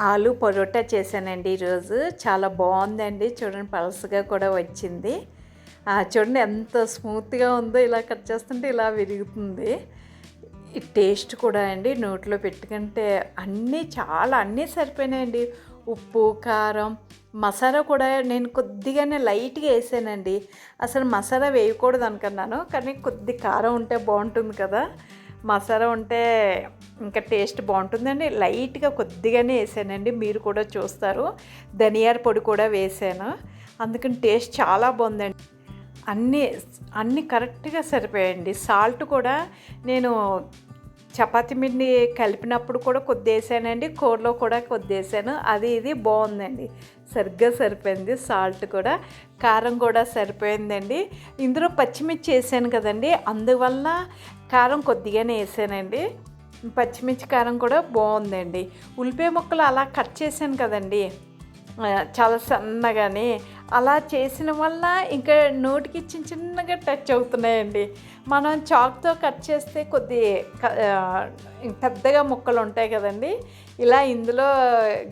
ఆలు పరోటా చేశానండి ఈరోజు. చాలా బాగుందండి. చూడండి పలసగా కూడా వచ్చింది. ఆ, చూడండి ఎంత స్మూత్గా ఉందో ఇలా కట్ చేస్తుంటే ఇలా విరుగుతుంది. ఈ టేస్ట్ కూడా అండి నోట్లో పెట్టుకుంటే అన్నీ చాలా అన్నీ సరిపోయినాయండి. ఉప్పు కారం మసాలా కూడా నేను కొద్దిగానే లైట్గా వేసానండి. అసలు మసాలా వేయకూడదు అనుకున్నాను కానీ కొద్ది కారం ఉంటే బాగుంటుంది కదా. మసాలా ఉంటే ఇంకా టేస్ట్ బాగుంటుందండి. లైట్గా కొద్దిగానే వేసానండి. మీరు కూడా చూస్తారు. ధనియాల పొడి కూడా వేసాను. అందుకని టేస్ట్ చాలా బాగుందండి. అన్నీ అన్నీ కరెక్ట్గా సరిపోయాయండి. సాల్ట్ కూడా నేను చపాతి పిండి కలిపినప్పుడు కూడా కొద్ది వేసానండి కూరలో కూడా కొద్ది వేసాను అది ఇది బాగుందండి. సరిగ్గా సరిపోయింది సాల్ట్ కూడా. కారం కూడా సరిపోయిందండి. ఇందులో పచ్చిమిర్చి వేసాను కదండి. అందువల్ల కారం కొద్దిగానే వేసానండి. పచ్చిమిర్చి కారం కూడా బాగుందండి. ఉల్లిపాయ ముక్కలు అలా కట్ చేశాను కదండి. చాలా సన్నగానే. అలా చేసిన వల్ల ఇంకా నోటికి చిన్న చిన్నగా టచ్ అవుతున్నాయండి. మనం చాక్తో కట్ చేస్తే కొద్ది పెద్దగా ముక్కలు ఉంటాయి కదండి. ఇలా ఇందులో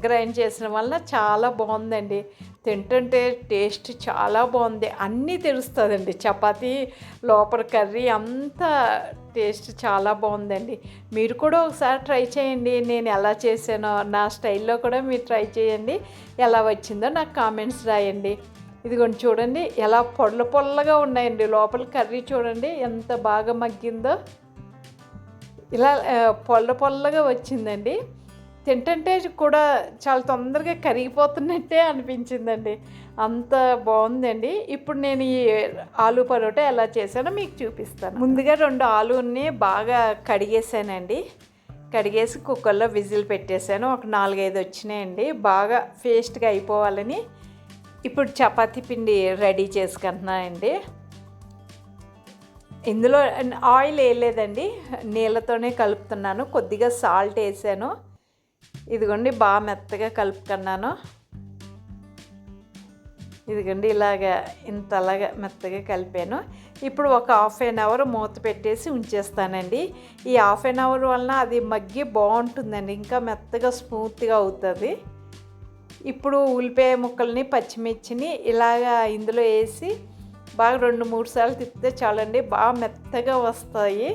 గ్రైండ్ చేసిన వల్ల చాలా బాగుందండి. తింటుంటే టేస్ట్ చాలా బాగుంది. అన్నీ తెలుస్తుందండి. చపాతీ లోపల కర్రీ అంతా టేస్ట్ చాలా బాగుందండి. మీరు కూడా ఒకసారి ట్రై చేయండి. నేను ఎలా చేశానో నా స్టైల్లో కూడా మీరు ట్రై చేయండి. ఎలా వచ్చిందో నాకు కామెంట్స్ రాయండి. ఇదిగోండి చూడండి ఎలా పొడల పొల్లగా ఉన్నాయండి. లోపల కర్రీ చూడండి ఎంత బాగా మగ్గిందో. ఇలా ఆ, పొల్ల పొల్లగా వచ్చిందండి. తింటుంటే కూడా చాలా తొందరగా కరిగిపోతున్నట్టే అనిపించిందండి. అంత బాగుందండి. ఇప్పుడు నేను ఈ ఆలు పరోటా ఎలా చేశానో మీకు చూపిస్తాను. ముందుగా రెండు ఆలుని బాగా కడిగేసానండి. కడిగేసి కుక్కర్లో విజిల్ పెట్టేశాను ఒక నాలుగైదు వచ్చినాయండి. బాగా పేస్ట్గా అయిపోవాలని ఇప్పుడు చపాతీ పిండి రెడీ చేసుకుంటున్నానండి. ఇందులో ఆయిల్ వేయలేదండి. నీళ్ళతోనే కలుపుతున్నాను. కొద్దిగా సాల్ట్ వేసాను. ఇదిగోండి బాగా మెత్తగా కలుపుకున్నాను. ఇదిగోండి ఇలాగా ఇంతలాగా మెత్తగా కలిపాను. ఇప్పుడు ఒక హాఫ్ అన్ అవర్ మూత పెట్టేసి ఉంచేస్తానండి. ఈ హాఫ్ అన్ అవర్ వలన అది మగ్గి బాగుంటుందండి ఇంకా మెత్తగా స్మూత్గా అవుతుంది. ఇప్పుడు ఉల్లిపాయ ముక్కల్ని పచ్చిమిర్చిని ఇలాగా ఇందులో వేసి బాగా రెండు మూడు సార్లు తిప్పితే చాలండి బాగా మెత్తగా వస్తాయి.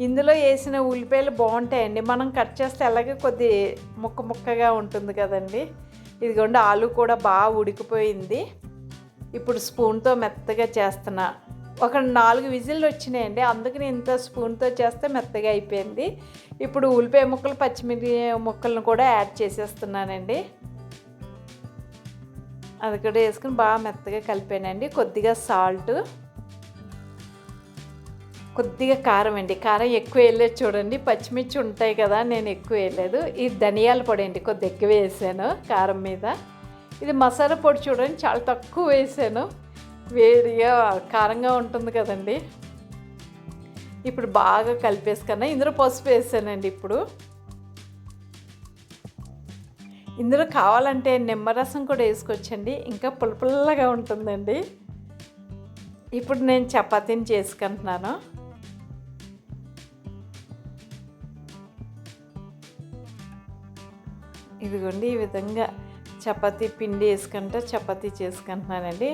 ఇందులో వేసిన ఉల్లిపాయలు బాగుంటాయండి. మనం కట్ చేస్తే అలాగే కొద్ది ముక్క ముక్కగా ఉంటుంది కదండి. ఇదిగోండి ఆలు కూడా బాగా ఉడికిపోయింది. ఇప్పుడు స్పూన్తో మెత్తగా చేస్తున్నా. ఒక నాలుగు విజిల్లు వచ్చినాయండి. అందుకని ఇంత స్పూన్తో చేస్తే మెత్తగా అయిపోయింది. ఇప్పుడు ఉల్లిపాయ ముక్కలు పచ్చిమిర్చి ముక్కలను కూడా యాడ్ చేసేస్తున్నానండి. అది కూడా వేసుకుని బాగా మెత్తగా కలిపానండి. కొద్దిగా సాల్ట్. కొద్దిగా కారం అండి. కారం ఎక్కువ వేయలేదు చూడండి. పచ్చిమిర్చి ఉంటాయి కదా నేను ఎక్కువ వేయలేదు. ఇది ధనియాల పొడి అండి కొద్ది ఎక్కువ వేసాను కారం మీద. ఇది మసాలా పొడి చూడండి చాలా తక్కువ వేసాను. వేడిగా కారంగా ఉంటుంది కదండి. ఇప్పుడు బాగా కలిపేసుకున్నా. ఇందులో పసుపు వేసానండి ఇప్పుడు. ఇందులో కావాలంటే నిమ్మరసం కూడా వేసుకోవచ్చండి. ఇంకా పుల్లపుల్లగా ఉంటుందండి. ఇప్పుడు నేను చపాతీని చేసుకుంటున్నాను. ఇదిగోండి ఈ విధంగా చపాతీ పిండి వేసుకుంటా చపాతీ చేసుకుంటున్నానండి.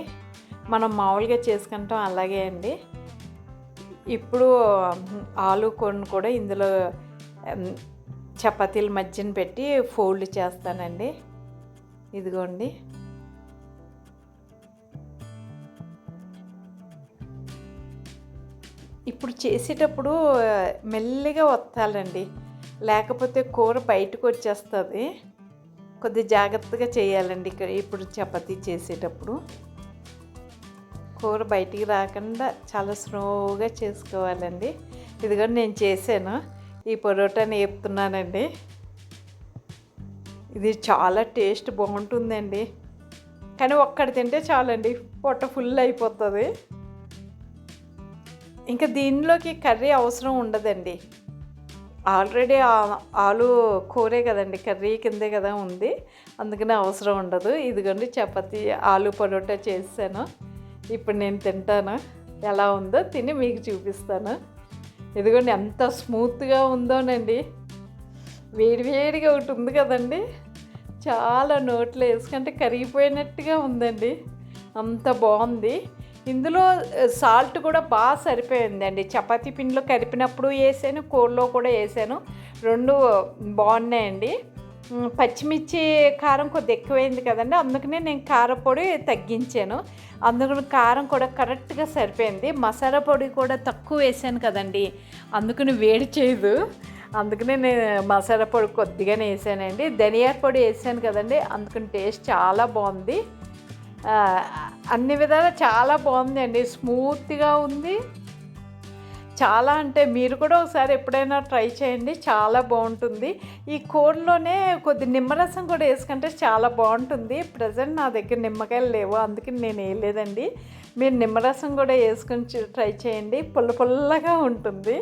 మనం మామూలుగా చేసుకుంటాం అలాగే అండి. ఇప్పుడు ఆలు కొన్ని కూడా ఇందులో చపాతీల మధ్యన పెట్టి ఫోల్డ్ చేస్తానండి. ఇదిగోండి. ఇప్పుడు చేసేటప్పుడు మెల్లిగా వత్తాలండి లేకపోతే కూర బయటకు వచ్చేస్తుంది. కొద్ది జాగ్రత్తగా చేయాలండి ఇక్కడ. ఇప్పుడు చపాతీ చేసేటప్పుడు కూర బయటికి రాకుండా చాలా స్లోగా చేసుకోవాలండి. ఇదిగో నేను చేశాను. ఈ పొరోటాని వేపుతున్నానండి. ఇది చాలా టేస్ట్ బాగుంటుందండి. కానీ ఒక్కటి తింటే చాలండి. పొట్ట ఫుల్ అయిపోతుంది. ఇంకా దీనిలోకి కర్రీ అవసరం ఉండదండి. ఆల్రెడీ ఆలు కూరే కదండి కర్రీ కిందే కదా ఉంది. అందుకని అవసరం ఉండదు. ఇదిగోండి చపాతి ఆలు పరోటా చేశాను. ఇప్పుడు నేను తింటాను. ఎలా ఉందో తిని మీకు చూపిస్తాను. ఇదిగోండి ఎంత స్మూత్గా ఉందోనండి. వేడివేడిగా ఒకటి ఉంది కదండి. చాలా నోట్లో వేసుకుంటే కరిగిపోయినట్టుగా ఉందండి. అంత బాగుంది. ఇందులో సాల్ట్ కూడా బాగా సరిపోయిందండి. చపాతీ పిండిలో కలిపినప్పుడు వేసాను కూరలో కూడా వేసాను. రెండు బాగున్నాయండి. పచ్చిమిర్చి కారం కొద్ది ఎక్కువైంది కదండి. అందుకనే నేను కారపొడి తగ్గించాను. అందుకని కారం కూడా కరెక్ట్గా సరిపోయింది. మసాలా పొడి కూడా తక్కువ వేసాను కదండి. అందుకని వేడి చేయదు. అందుకనే నేను మసాలా పొడి కొద్దిగానే వేసానండి. ధనియాల పొడి వేసాను కదండి. అందుకని టేస్ట్ చాలా బాగుంది. అన్ని విధాలా చాలా బాగుంది అండి స్మూత్గా ఉంది. చాలా అంటే మీరు కూడా ఒకసారి ఎప్పుడైనా ట్రై చేయండి చాలా బాగుంటుంది. ఈ కూరలోనే కొద్ది నిమ్మరసం కూడా వేసుకుంటే చాలా బాగుంటుంది. ప్రజెంట్ నా దగ్గర నిమ్మకాయలు లేవు అందుకని నేను వేయలేదండి. మీరు నిమ్మరసం కూడా వేసుకొని ట్రై చేయండి. పుల్ల పుల్లగా ఉంటుంది.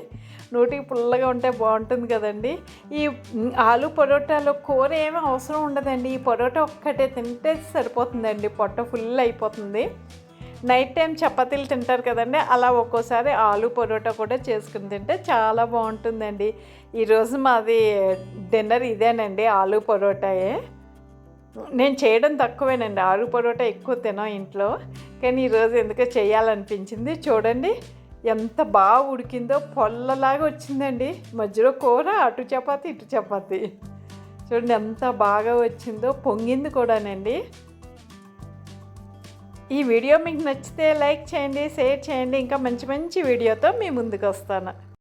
నోటికి పుల్లగా ఉంటే బాగుంటుంది కదండి. ఈ ఆలూ ఆలు పొరోటాలో కూర ఏమీ అవసరం ఉండదండి. ఈ పొరోటా ఒక్కటే తింటే సరిపోతుందండి. పొట్ట ఫుల్ అయిపోతుంది. నైట్ టైం చపాతీలు తింటారు కదండి అలా ఒక్కోసారి ఆలు పొరోటా కూడా చేసుకుని తింటే చాలా బాగుంటుందండి. ఈరోజు మాది డిన్నర్ ఇదేనండి ఆలు పొరోటాయే. నేను చేయడం తక్కువేనండి ఆలు పొరోటా ఎక్కువ తినాం ఇంట్లో. కానీ ఈరోజు ఎందుకో చేయాలనిపించింది చూడండి ఎంత బాగా ఉడికిందో పొల్లలాగా వచ్చిందండి. మధ్యలో కూర అటు చపాతి ఇటు చపాతి. చూడండి ఎంత బాగా వచ్చిందో పొంగింది కూడానండి. ఈ వీడియో మీకు నచ్చితే లైక్ చేయండి షేర్ చేయండి. ఇంకా మంచి మంచి వీడియోతో మీ ముందుకు వస్తాను.